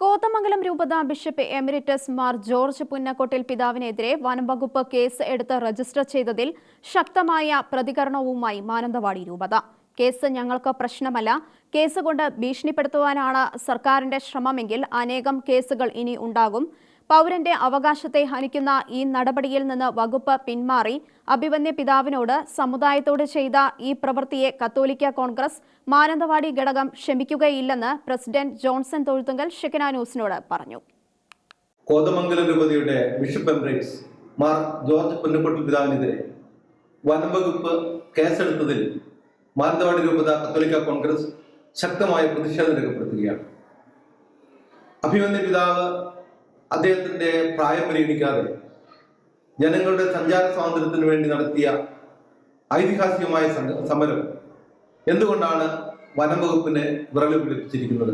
കോതമംഗലം രൂപത bishop emeritus Mar George Punnakkottil പിതാവിനെതിരെ വനംവകുപ്പ് case എടുത്ത് രജിസ്റ്റർ ചെയ്തതിൽ ശക്തമായ പ്രതികരണവുമായി മാനന്തവാടി രൂപത. കേസ് ഞങ്ങൾക്ക് പ്രശ്നമല്ല. കേസ് കൊണ്ട് ഭീഷണിപ്പെടുത്തുവാനാണ് സർക്കാരിന്റെ ശ്രമമെങ്കിൽ അനേകം കേസുകൾ ഇനി ഉണ്ടാകും. പൗരന്റെ അവകാശത്തെ ഹനിക്കുന്ന ഈ നടപടിയിൽ നിന്ന് വകുപ്പ് പിന്മാറി. അഭിവന്യ പിതാവിനോട് സമുദായത്തോട് ചെയ്ത ഈ പ്രവൃത്തിയെ കത്തോലിക്ക കോൺഗ്രസ് മാനന്തവാടി ഘടകം ക്ഷമിക്കുകയില്ലെന്ന് പ്രസിഡന്റ് ജോൺസൺ തൊഴുത്തുങ്കൽ ഷിക്കന ന്യൂസിനോട് പറഞ്ഞു. കോതമംഗലം രൂപതയുടെ ബിഷപ്പ് എംബ്രേസ് മാർ ജോർജ് പുന്നക്കൊട്ടിൽ പിതാവിനെതിരെ വനംവകുപ്പ് കേസെടുത്തതിൽ മാനന്തവാടി രൂപത കത്തോലിക്ക കോൺഗ്രസ് ശക്തമായ പ്രതിഷേധം രേഖപ്പെടുത്തുകയാണ്. അഭിമന്യ പിതാവ് അദ്ദേഹത്തിന്റെ പ്രായം പരിഗണിക്കാതെ ജനങ്ങളുടെ സഞ്ചാര സ്വാതന്ത്ര്യത്തിന് വേണ്ടി നടത്തിയ ഐതിഹാസികമായ സമരം എന്തുകൊണ്ടാണ് വനം വകുപ്പിനെ വിറൽ പിടിപ്പിച്ചിരിക്കുന്നത്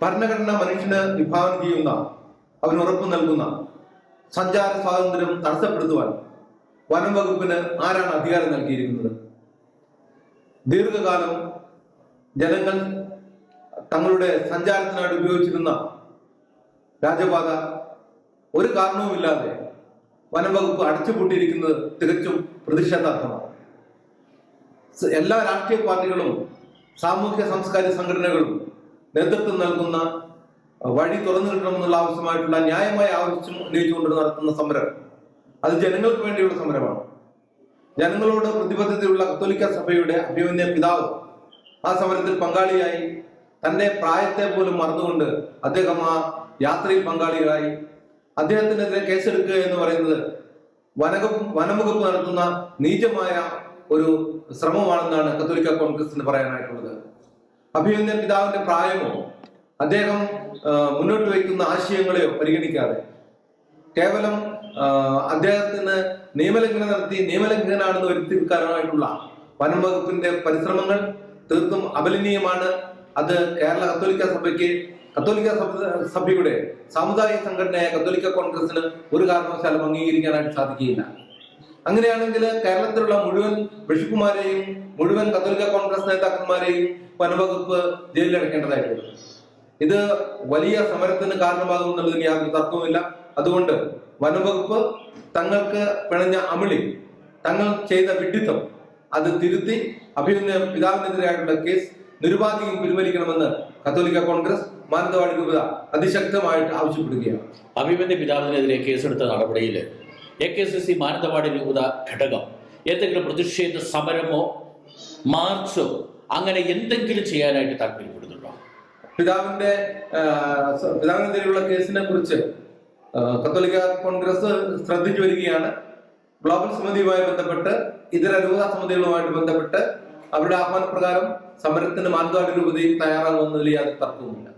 ഭരണഘടന മനുഷ്യന് വിഭാവനം ചെയ്യുന്ന അവന് ഉറപ്പ് നൽകുന്ന സഞ്ചാര സ്വാതന്ത്ര്യം തടസ്സപ്പെടുത്തുവാൻ വനം വകുപ്പിന് ആരാണ് അധികാരം നൽകിയിരിക്കുന്നത്? ദീർഘകാലം ജനങ്ങൾ തങ്ങളുടെ സഞ്ചാരത്തിനായിട്ട് ഉപയോഗിച്ചിരുന്ന രാജപാത ഒരു കാരണവുമില്ലാതെ വനംവകുപ്പ് അടച്ചുപൂട്ടിയിരിക്കുന്നത് തികച്ചും പ്രതിഷേധാർത്ഥമാണ് എല്ലാ രാഷ്ട്രീയ പാർട്ടികളും സാമൂഹ്യ സാംസ്കാരിക സംഘടനകളും നേതൃത്വം നൽകുന്ന വഴി തുറന്നു കിട്ടണമെന്നുള്ള ആവശ്യമായിട്ടുള്ള ന്യായമായ ആവശ്യം ഉന്നയിച്ചുകൊണ്ട് നടത്തുന്ന സമരം. അത് ജനങ്ങൾക്ക് വേണ്ടിയുള്ള സമരമാണ്. ജനങ്ങളോട് പ്രതിബദ്ധതയുള്ള കത്തോലിക്ക സഭയുടെ അഭിമന്യ പിതാവ് ആ സമരത്തിൽ പങ്കാളിയായി തന്റെ പ്രായത്തെ പോലും മറന്നുകൊണ്ട് അദ്ദേഹം ആ യാത്രയിൽ പങ്കാളികളായി അദ്ദേഹത്തിനെതിരെ കേസെടുക്കുക എന്ന് പറയുന്നത് വനകപ്പ് വനംവകുപ്പ് നടത്തുന്ന നീചമായ ഒരു ശ്രമമാണെന്നാണ് കത്തോലിക്ക കോൺഗ്രസിന് പറയാനായിട്ടുള്ളത്. അഭിമന്യ പിതാവിന്റെ പ്രായമോ അദ്ദേഹം മുന്നോട്ട് വയ്ക്കുന്ന ആശയങ്ങളെയോ പരിഗണിക്കാതെ. കേവലം അദ്ദേഹത്തിന് നിയമലംഘനം നടത്തി നിയമലംഘനാണെന്ന് വരുത്തിക്കാനായിട്ടുള്ള വനം വകുപ്പിന്റെ പരിശ്രമങ്ങൾ തീർത്തും അപലനീയമാണ് അത് കേരള കത്തോലിക്ക സഭയ്ക്ക് കത്തോലിക്ക സഭയുടെ സാമുദായിക സംഘടനയായ കത്തോലിക്ക കോൺഗ്രസിന് ഒരു കാരണവശാലും അംഗീകരിക്കാനായിട്ട് സാധിക്കുകയില്ല. അങ്ങനെയാണെങ്കിൽ കേരളത്തിലുള്ള മുഴുവൻ ബിഷപ്പുമാരെയും മുഴുവൻ കത്തോലിക്ക കോൺഗ്രസ് നേതാക്കന്മാരെയും വനവകുപ്പ് ജയിലിലടക്കേണ്ടതായിട്ടുണ്ട് ഇത് വലിയ സമരത്തിന് കാരണമാകും എന്നുള്ളതിന് യാതൊരു തർക്കവുമില്ല. അതുകൊണ്ട് വനവകുപ്പ് തങ്ങൾക്ക് പിണഞ്ഞ അമിളി തങ്ങൾ ചെയ്ത വിഡിത്തം അത് തിരുത്തി അഭിനന്ദ പിതാവിനെതിരായിട്ടുള്ള കേസ് നിരുപാധികം പിൻവലിക്കണമെന്ന് കത്തോലിക്ക കോൺഗ്രസ് മാനന്തവാടി രൂപത അതിശക്തമായിട്ട് ആവശ്യപ്പെടുകയാണ്. അഭിമന്യ പിതാവിനെതിരെ കേസെടുത്ത നടപടിയിൽ A K C C Mananthavady രൂപത ഘടകം. എന്തെങ്കിലും പ്രതിഷേധ സമരമോ മാർച്ചോ അങ്ങനെ എന്തെങ്കിലും ചെയ്യാനായിട്ട് താല്പര്യപ്പെടുന്നുണ്ടോ? പിതാവിന്റെ പിതാവിനെതിരെയുള്ള കേസിനെ കുറിച്ച് കത്തോലിക്ക കോൺഗ്രസ് ശ്രദ്ധിച്ചു വരികയാണ്. ഗ്ലോബൽ സമിതിയുമായി ബന്ധപ്പെട്ട് ഇതര രൂപതാ സമിതികളുമായിട്ട് ബന്ധപ്പെട്ട് അവരുടെ ആഹ്വാനപ്രകാരം സമരത്തിന് മാനന്തവാടി രൂപതയിൽ തയ്യാറാകുമെന്നതിൽ യാതൊരു തർക്കവുമില്ല.